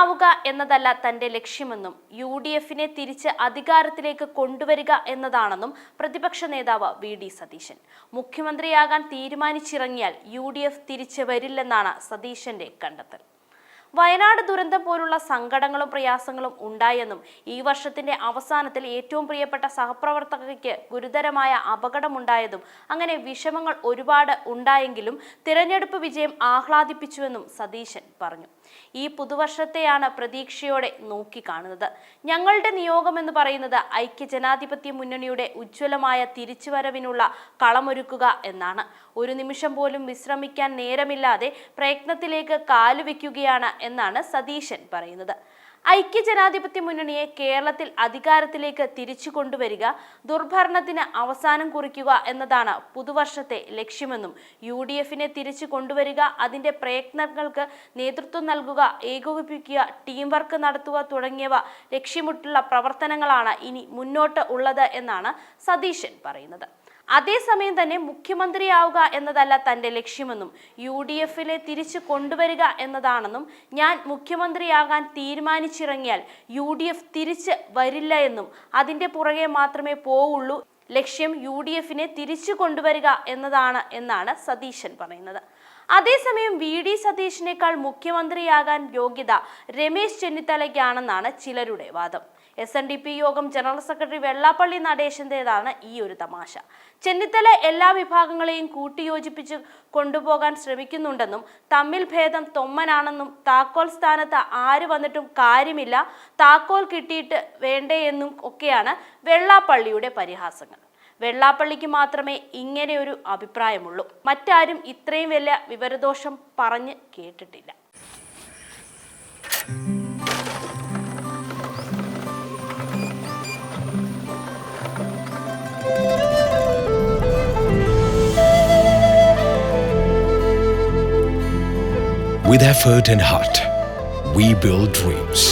ആവുക എന്നതല്ല തന്റെ ലക്ഷ്യമെന്നും യു ഡി എഫിനെ തിരിച്ച് അധികാരത്തിലേക്ക് കൊണ്ടുവരിക എന്നതാണെന്നും പ്രതിപക്ഷ നേതാവ് വി ഡി സതീശൻ. മുഖ്യമന്ത്രിയാകാൻ തീരുമാനിച്ചിറങ്ങിയാൽ യു ഡി എഫ് തിരിച്ച് വരില്ലെന്നാണ് സതീശന്റെ കണ്ടെത്തൽ. വയനാട് ദുരന്തം പോലുള്ള സങ്കടങ്ങളും പ്രയാസങ്ങളും ഉണ്ടായെന്നും ഈ വർഷത്തിന്റെ അവസാനത്തിൽ ഏറ്റവും പ്രിയപ്പെട്ട സഹപ്രവർത്തകയ്ക്ക് ഗുരുതരമായ അപകടമുണ്ടായതും അങ്ങനെ വിഷമങ്ങൾ ഒരുപാട് ഉണ്ടായെങ്കിലും തിരഞ്ഞെടുപ്പ് വിജയം ആഹ്ലാദിപ്പിച്ചുവെന്നും സതീശൻ പറഞ്ഞു. ഈ പുതുവർഷത്തെയാണ് പ്രതീക്ഷയോടെ നോക്കിക്കാണുന്നത്. ഞങ്ങളുടെ നിയോഗം എന്ന് പറയുന്നത് ഐക്യജനാധിപത്യ മുന്നണിയുടെ ഉജ്ജ്വലമായ തിരിച്ചുവരവിനുള്ള കളമൊരുക്കുക എന്നാണ്. ഒരു നിമിഷം പോലും വിശ്രമിക്കാൻ നേരമില്ലാതെ പ്രയത്നത്തിലേക്ക് കാലുവെക്കുകയാണ് എന്നാണ് സതീശൻ പറയുന്നത്. ഐക്യജനാധിപത്യ മുന്നണിയെ കേരളത്തിൽ അധികാരത്തിലേക്ക് തിരിച്ചു കൊണ്ടുവരിക ദുർഭരണത്തിന് അവസാനം കുറിക്കുക എന്നതാണ് പുതുവർഷത്തെ ലക്ഷ്യമെന്നും യു ഡി എഫിനെ തിരിച്ചു കൊണ്ടുവരിക അതിന്റെ പ്രയത്നങ്ങൾക്ക് നേതൃത്വം നൽകുക ഏകോപിപ്പിക്കുക ടീം വർക്ക് നടത്തുക തുടങ്ങിയവ ലക്ഷ്യമിട്ടുള്ള പ്രവർത്തനങ്ങളാണ് ഇനി മുന്നോട്ട് ഉള്ളത് എന്നാണ് സതീശൻ പറയുന്നത്. അതേസമയം തന്നെ മുഖ്യമന്ത്രിയാവുക എന്നതല്ല തന്റെ ലക്ഷ്യമെന്നും യു ഡി എഫിലെ തിരിച്ചു കൊണ്ടുവരിക എന്നതാണെന്നും ഞാൻ മുഖ്യമന്ത്രിയാകാൻ തീരുമാനിച്ചിറങ്ങിയാൽ യു ഡി എഫ് തിരിച്ച് വരില്ല എന്നും അതിന്റെ പുറകെ മാത്രമേ പോവുള്ളൂ. ലക്ഷ്യം യു ഡി എഫിനെ തിരിച്ചു കൊണ്ടുവരിക എന്നതാണ് എന്നാണ് സതീശൻ പറയുന്നത്. അതേസമയം വി ഡി സതീഷിനേക്കാൾ മുഖ്യമന്ത്രിയാകാൻ യോഗ്യത രമേശ് ചെന്നിത്തലയ്ക്കാണെന്നാണ് ചിലരുടെ വാദം. എസ് എൻ ഡി പി യോഗം ജനറൽ സെക്രട്ടറി വെള്ളാപ്പള്ളി നടേശന്റേതാണ് ഈ ഒരു തമാശ. ചെന്നിത്തല എല്ലാ വിഭാഗങ്ങളെയും കൂട്ടിയോജിപ്പിച്ച് കൊണ്ടുപോകാൻ ശ്രമിക്കുന്നുണ്ടെന്നും തമ്മിൽ ഭേദം തൊമ്മനാണെന്നും താക്കോൽ സ്ഥാനത്ത് ആര് വന്നിട്ടും കാര്യമില്ല താക്കോൽ കിട്ടിയിട്ട് വേണ്ടേ എന്നും ഒക്കെയാണ് വെള്ളാപ്പള്ളിയുടെ പരിഹാസങ്ങൾ. വെള്ളാപ്പള്ളിക്ക് മാത്രമേ ഇങ്ങനെ ഒരു അഭിപ്രായമുള്ളൂ മറ്റാരും ഇത്രയും വലിയ വിവരദോഷം പറഞ്ഞ് കേട്ടിട്ടില്ല With effort and heart, we build dreams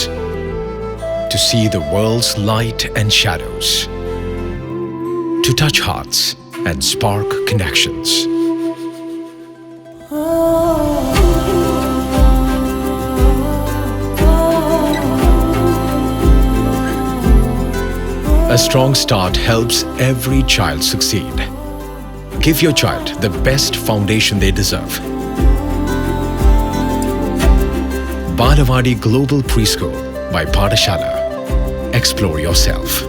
to see the world's light and shadows, to touch hearts and spark connections. A strong start helps every child succeed. Give your child the best foundation they deserve. Balavadi Global Preschool by Padashala. Explore yourself.